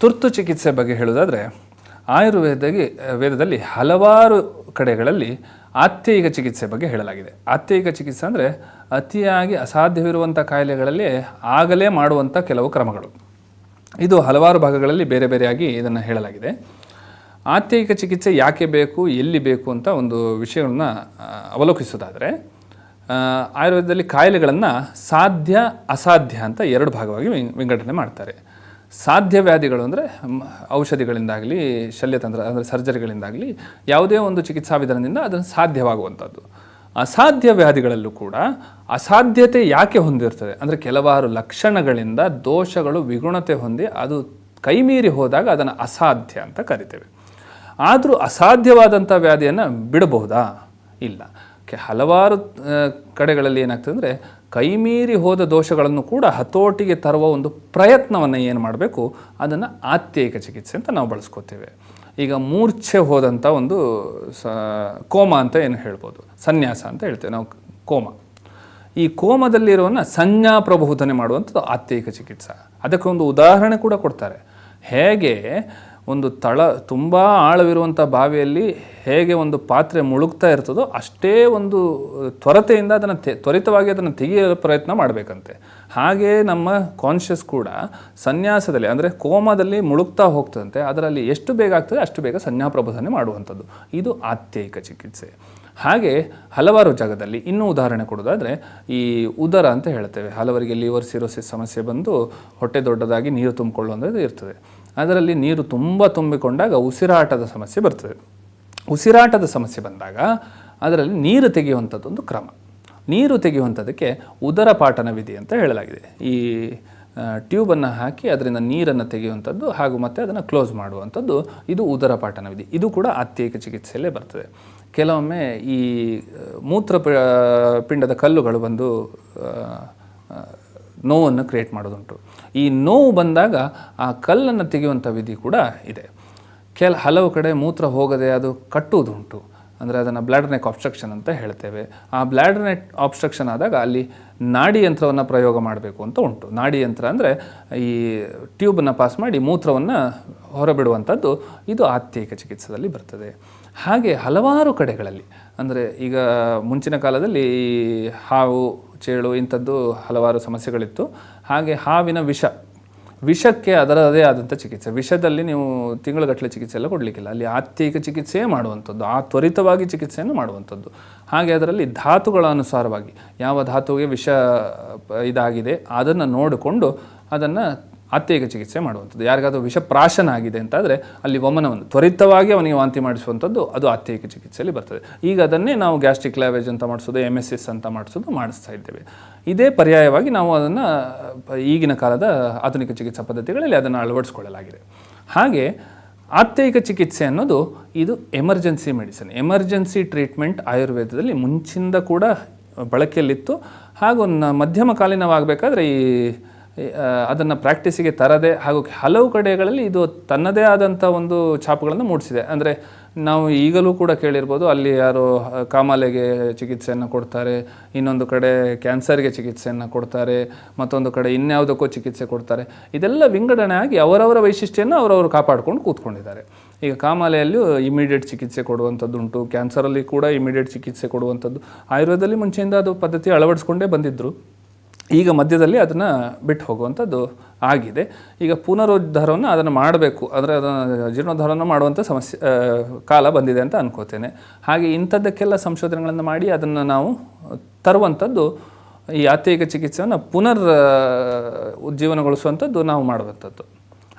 ತುರ್ತು ಚಿಕಿತ್ಸೆ ಬಗ್ಗೆ ಹೇಳುವುದಾದರೆ, ಆಯುರ್ವೇದಗೆ, ವೇದದಲ್ಲಿ ಹಲವಾರು ಕಡೆಗಳಲ್ಲಿ ಆತ್ಯಯಿಕ ಚಿಕಿತ್ಸೆ ಬಗ್ಗೆ ಹೇಳಲಾಗಿದೆ. ಆತ್ಯಯಿಕ ಚಿಕಿತ್ಸೆ ಅಂದರೆ ಅತಿಯಾಗಿ ಅಸಾಧ್ಯವಿರುವಂಥ ಕಾಯಿಲೆಗಳಲ್ಲಿ ಆಗಲೇ ಮಾಡುವಂಥ ಕೆಲವು ಕ್ರಮಗಳು. ಇದು ಹಲವಾರು ಭಾಗಗಳಲ್ಲಿ ಬೇರೆ ಬೇರೆಯಾಗಿ ಇದನ್ನು ಹೇಳಲಾಗಿದೆ. ಆತ್ಯಯಿಕ ಚಿಕಿತ್ಸೆ ಯಾಕೆ ಬೇಕು, ಎಲ್ಲಿ ಬೇಕು ಅಂತ ಒಂದು ವಿಷಯಗಳನ್ನ ಅವಲೋಕಿಸೋದಾದರೆ ಆಯುರ್ವೇದದಲ್ಲಿ ಕಾಯಿಲೆಗಳನ್ನು ಸಾಧ್ಯ, ಅಸಾಧ್ಯ ಅಂತ ಎರಡು ಭಾಗವಾಗಿ ವಿಂಗ್- ವಿಂಗಡಣೆ ಮಾಡ್ತಾರೆ. ಸಾಧ್ಯ ವ್ಯಾಧಿಗಳು ಅಂದರೆ ಔಷಧಿಗಳಿಂದಾಗಲಿ, ಶಲ್ಯತಂತ್ರ ಅಂದರೆ ಸರ್ಜರಿಗಳಿಂದಾಗಲಿ ಯಾವುದೇ ಒಂದು ಚಿಕಿತ್ಸಾ ವಿಧಾನದಿಂದ ಅದನ್ನು ಸಾಧ್ಯವಾಗುವಂಥದ್ದು. ಅಸಾಧ್ಯ ವ್ಯಾಧಿಗಳಲ್ಲೂ ಕೂಡ ಅಸಾಧ್ಯತೆ ಯಾಕೆ ಹೊಂದಿರ್ತದೆ? ಅಂದರೆ ಕೆಲವಾರು ಲಕ್ಷಣಗಳಿಂದ ದೋಷಗಳು ವಿಗುಣತೆ ಹೊಂದಿ ಅದು ಕೈಮೀರಿ ಹೋದಾಗ ಅದನ್ನು ಅಸಾಧ್ಯ ಅಂತ ಕರಿತೇವೆ. ಆದರೂ ಅಸಾಧ್ಯವಾದಂಥ ವ್ಯಾಧಿಯನ್ನು ಬಿಡಬಹುದಾ? ಇಲ್ಲ. ಹಲವಾರು ಕಡೆಗಳಲ್ಲಿ ಏನಾಗ್ತದೆ ಅಂದರೆ ಕೈಮೀರಿ ಹೋದ ದೋಷಗಳನ್ನು ಕೂಡ ಹತೋಟಿಗೆ ತರುವ ಒಂದು ಪ್ರಯತ್ನವನ್ನು ಏನು ಮಾಡಬೇಕು, ಅದನ್ನು ಆತ್ಯಯಿಕ ಚಿಕಿತ್ಸೆ ಅಂತ ನಾವು ಬಳಸ್ಕೋತೇವೆ. ಈಗ ಮೂರ್ಛೆ ಹೋದಂಥ ಒಂದು ಸ, ಕೋಮ ಅಂತ ಏನು ಹೇಳ್ಬೋದು, ಸನ್ಯಾಸ ಅಂತ ಹೇಳ್ತೇವೆ ನಾವು, ಕೋಮ. ಈ ಕೋಮದಲ್ಲಿರೋನ ಸಂಜ್ಞಾ ಪ್ರಬೋಧನೆ ಮಾಡುವಂಥದ್ದು ಆತ್ಯಯಿಕ ಚಿಕಿತ್ಸೆ. ಅದಕ್ಕೆ ಒಂದು ಉದಾಹರಣೆ ಕೂಡ ಕೊಡ್ತಾರೆ. ಹೇಗೆ ಒಂದು ತಳ ತುಂಬ ಆಳವಿರುವಂಥ ಬಾವಿಯಲ್ಲಿ ಹೇಗೆ ಒಂದು ಪಾತ್ರೆ ಮುಳುಗ್ತಾ ಇರ್ತದೋ ಅಷ್ಟೇ ಒಂದು ತ್ವರತೆಯಿಂದ ಅದನ್ನು ತ್ವರಿತವಾಗಿ ಅದನ್ನು ತೆಗೆಯಲು ಪ್ರಯತ್ನ ಮಾಡಬೇಕಂತೆ. ಹಾಗೇ ನಮ್ಮ ಕಾನ್ಷಿಯಸ್ ಕೂಡ ಸನ್ಯಾಸದಲ್ಲಿ ಅಂದರೆ ಕೋಮದಲ್ಲಿ ಮುಳುಗ್ತಾ ಹೋಗ್ತದಂತೆ, ಅದರಲ್ಲಿ ಎಷ್ಟು ಬೇಗ ಆಗ್ತದೆ ಅಷ್ಟು ಬೇಗ ಸಂಜ್ಞಾ ಪ್ರಬೋಧನೆ ಮಾಡುವಂಥದ್ದು. ಇದು ಆತ್ಯಯಿಕ ಚಿಕಿತ್ಸೆ. ಹಾಗೆ ಹಲವಾರು ಜಾಗದಲ್ಲಿ ಇನ್ನೂ ಉದಾಹರಣೆ ಕೊಡೋದಾದರೆ ಈ ಉದರ ಅಂತ ಹೇಳ್ತೇವೆ. ಹಲವರಿಗೆ ಲಿವರ್ ಸಿರೋಸಿಸ್ ಸಮಸ್ಯೆ ಬಂದು ಹೊಟ್ಟೆ ದೊಡ್ಡದಾಗಿ ನೀರು ತುಂಬಿಕೊಳ್ಳುವಂಥದ್ದು ಇರ್ತದೆ. ಅದರಲ್ಲಿ ನೀರು ತುಂಬ ತುಂಬಿಕೊಂಡಾಗ ಉಸಿರಾಟದ ಸಮಸ್ಯೆ ಬರ್ತದೆ. ಉಸಿರಾಟದ ಸಮಸ್ಯೆ ಬಂದಾಗ ಅದರಲ್ಲಿ ನೀರು ತೆಗೆಯುವಂಥದ್ದೊಂದು ಕ್ರಮ. ನೀರು ತೆಗೆಯುವಂಥದ್ದಕ್ಕೆ ಉದರ ಪಾಟನ ವಿಧಿ ಅಂತ ಹೇಳಲಾಗಿದೆ. ಈ ಟ್ಯೂಬನ್ನು ಹಾಕಿ ಅದರಿಂದ ನೀರನ್ನು ತೆಗೆಯುವಂಥದ್ದು ಹಾಗೂ ಮತ್ತೆ ಅದನ್ನು ಕ್ಲೋಸ್ ಮಾಡುವಂಥದ್ದು ಇದು ಉದರ ಪಾಟನ ವಿಧಿ. ಇದು ಕೂಡ ಅತ್ಯೇಕ ಚಿಕಿತ್ಸೆಯಲ್ಲೇ ಬರ್ತದೆ. ಕೆಲವೊಮ್ಮೆ ಈ ಮೂತ್ರ ಪಿಂಡದ ಕಲ್ಲುಗಳು ಬಂದು ನೋವನ್ನು ಕ್ರಿಯೇಟ್ ಮಾಡೋದುಂಟು. ಈ ನೋವು ಬಂದಾಗ ಆ ಕಲ್ಲನ್ನು ತೆಗೆಯುವಂಥ ವಿಧಿ ಕೂಡ ಇದೆ. ಕೆಲ ಹಲವು ಕಡೆ ಮೂತ್ರ ಹೋಗದೆ ಅದು ಕಟ್ಟುವುದುಂಟು. ಅಂದರೆ ಅದನ್ನು ಬ್ಲ್ಯಾಡರ್ ನೆಕ್ ಆಬ್ಸ್ಟ್ರಕ್ಷನ್ ಅಂತ ಹೇಳ್ತೇವೆ. ಆ ಬ್ಲ್ಯಾಡರ್ ನೆಕ್ ಆಬ್ಸ್ಟ್ರಕ್ಷನ್ ಆದಾಗ ಅಲ್ಲಿ ನಾಡಿ ಯಂತ್ರವನ್ನು ಪ್ರಯೋಗ ಮಾಡಬೇಕು ಅಂತ ಉಂಟು. ನಾಡಿ ಯಂತ್ರ ಅಂದರೆ ಈ ಟ್ಯೂಬನ್ನು ಪಾಸ್ ಮಾಡಿ ಮೂತ್ರವನ್ನು ಹೊರಬಿಡುವಂಥದ್ದು ಇದು ಆತ್ಯಯಿಕ ಚಿಕಿತ್ಸೆಯಲ್ಲಿ ಬರ್ತದೆ. ಹಾಗೆ ಹಲವಾರು ಕಡೆಗಳಲ್ಲಿ, ಅಂದರೆ ಈಗ ಮುಂಚಿನ ಕಾಲದಲ್ಲಿ ಈ ಹಾವು ಚೇಳು ಇಂಥದ್ದು ಹಲವಾರು ಸಮಸ್ಯೆಗಳಿತ್ತು. ಹಾಗೆ ಹಾವಿನ ವಿಷ, ವಿಷಕ್ಕೆ ಅದರದೇ ಆದಂಥ ಚಿಕಿತ್ಸೆ. ವಿಷದಲ್ಲಿ ನೀವು ತಿಂಗಳುಗಟ್ಟಲೆ ಚಿಕಿತ್ಸೆ ಎಲ್ಲ ಕೊಡಲಿಕ್ಕಿಲ್ಲ. ಅಲ್ಲಿ ಆತ್ಯಯಿಕ ಚಿಕಿತ್ಸೆಯೇ ಮಾಡುವಂಥದ್ದು, ಆ ತ್ವರಿತವಾಗಿ ಚಿಕಿತ್ಸೆಯನ್ನು ಮಾಡುವಂಥದ್ದು. ಹಾಗೆ ಅದರಲ್ಲಿ ಧಾತುಗಳ ಅನುಸಾರವಾಗಿ ಯಾವ ಧಾತುವಿಗೆ ವಿಷ, ಇದಾಗಿದೆ ಅದನ್ನು ನೋಡಿಕೊಂಡು ಅದನ್ನು ಆತ್ಯಯಿಕ ಚಿಕಿತ್ಸೆ ಮಾಡುವಂಥದ್ದು. ಯಾರಿಗಾದರೂ ವಿಷಪ್ರಾಶನ ಆಗಿದೆ ಅಂತಾದರೆ ಅಲ್ಲಿ ವಮನವನ್ನು ತ್ವರಿತವಾಗಿ ಅವನಿಗೆ ವಾಂತಿ ಮಾಡಿಸುವಂಥದ್ದು ಅದು ಆತ್ಯಯಿಕ ಚಿಕಿತ್ಸೆಯಲ್ಲಿ ಬರ್ತದೆ. ಈಗ ಅದನ್ನೇ ನಾವು ಗ್ಯಾಸ್ಟ್ರಿಕ್ ಲ್ಯಾವೇಜ್ ಅಂತ ಮಾಡಿಸೋದು ಎಂ ಎಸ್ ಎಸ್ ಅಂತ ಮಾಡಿಸೋದು ಮಾಡಿಸ್ತಾ ಇದ್ದೇವೆ. ಇದೇ ಪರ್ಯಾಯವಾಗಿ ನಾವು ಅದನ್ನು ಈಗಿನ ಕಾಲದ ಆಧುನಿಕ ಚಿಕಿತ್ಸಾ ಪದ್ಧತಿಗಳಲ್ಲಿ ಅದನ್ನು ಅಳವಡಿಸ್ಕೊಳ್ಳಲಾಗಿದೆ. ಹಾಗೆ ಆತ್ಯಯಿಕ ಚಿಕಿತ್ಸೆ ಅನ್ನೋದು ಇದು ಎಮರ್ಜೆನ್ಸಿ ಮೆಡಿಸಿನ್. ಎಮರ್ಜೆನ್ಸಿ ಟ್ರೀಟ್ಮೆಂಟ್ ಆಯುರ್ವೇದದಲ್ಲಿ ಮುಂಚಿಂದ ಕೂಡ ಬಳಕೆಯಲ್ಲಿತ್ತು. ಹಾಗೂ ನ ಮಧ್ಯಮಕಾಲೀನವಾಗಬೇಕಾದ್ರೆ ಈ ಅದನ್ನು ಪ್ರಾಕ್ಟೀಸಿಗೆ ತರದೆ ಹಾಗೂ ಹಲವು ಕಡೆಗಳಲ್ಲಿ ಇದು ತನ್ನದೇ ಆದಂಥ ಒಂದು ಛಾಪುಗಳನ್ನು ಮೂಡಿಸಿದೆ. ಅಂದರೆ ನಾವು ಈಗಲೂ ಕೂಡ ಕೇಳಿರ್ಬೋದು, ಅಲ್ಲಿ ಯಾರು ಕಾಮಾಲೆಗೆ ಚಿಕಿತ್ಸೆಯನ್ನು ಕೊಡ್ತಾರೆ, ಇನ್ನೊಂದು ಕಡೆ ಕ್ಯಾನ್ಸರ್ಗೆ ಚಿಕಿತ್ಸೆಯನ್ನು ಕೊಡ್ತಾರೆ, ಮತ್ತೊಂದು ಕಡೆ ಇನ್ಯಾವುದಕ್ಕೂ ಚಿಕಿತ್ಸೆ ಕೊಡ್ತಾರೆ. ಇದೆಲ್ಲ ವಿಂಗಡಣೆ ಆಗಿ ಅವರವರ ವೈಶಿಷ್ಟ್ಯನ ಅವರವರು ಕಾಪಾಡಿಕೊಂಡು ಕೂತ್ಕೊಂಡಿದ್ದಾರೆ. ಈಗ ಕಾಮಾಲೆಯಲ್ಲೂ ಇಮಿಡಿಯೇಟ್ ಚಿಕಿತ್ಸೆ ಕೊಡುವಂಥದ್ದುಂಟು ಕ್ಯಾನ್ಸರಲ್ಲಿ ಕೂಡ ಇಮಿಡಿಯೇಟ್ ಚಿಕಿತ್ಸೆ ಕೊಡುವಂಥದ್ದು. ಆಯುರ್ವೇದದಲ್ಲಿ ಮುಂಚೆಯಿಂದ ಅದು ಪದ್ಧತಿ ಅಳವಡಿಸ್ಕೊಂಡೇ ಬಂದಿದ್ದರು ಈಗ ಮಧ್ಯದಲ್ಲಿ ಅದನ್ನು ಬಿಟ್ಟು ಹೋಗುವಂಥದ್ದು ಆಗಿದೆ. ಈಗ ಪುನರುದ್ಧಾರವನ್ನು ಅದನ್ನು ಮಾಡಬೇಕು. ಅಂದರೆ ಅದನ್ನು ಜೀರ್ಣೋದ್ಧಾರವನ್ನು ಮಾಡುವಂಥ ಸಮಸ್ಯೆ ಕಾಲ ಬಂದಿದೆ ಅಂತ ಅನ್ಕೋತೇನೆ. ಹಾಗೆ ಇಂಥದ್ದಕ್ಕೆಲ್ಲ ಸಂಶೋಧನೆಗಳನ್ನು ಮಾಡಿ ಅದನ್ನು ನಾವು ತರುವಂಥದ್ದು, ಈ ಆತ್ಯಯಿಕ ಚಿಕಿತ್ಸೆಯನ್ನು ಪುನರ್ ಉಜ್ಜೀವನಗೊಳಿಸುವಂಥದ್ದು ನಾವು ಮಾಡುವಂಥದ್ದು.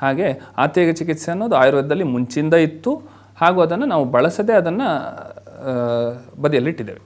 ಹಾಗೆ ಆತ್ಯಯಿಕ ಚಿಕಿತ್ಸೆ ಅನ್ನೋದು ಆಯುರ್ವೇದದಲ್ಲಿ ಮುಂಚಿಂದ ಇತ್ತು. ಹಾಗೂ ಅದನ್ನು ನಾವು ಬಳಸದೆ ಅದನ್ನು ಬದಿಯಲ್ಲಿಟ್ಟಿದ್ದೇವೆ.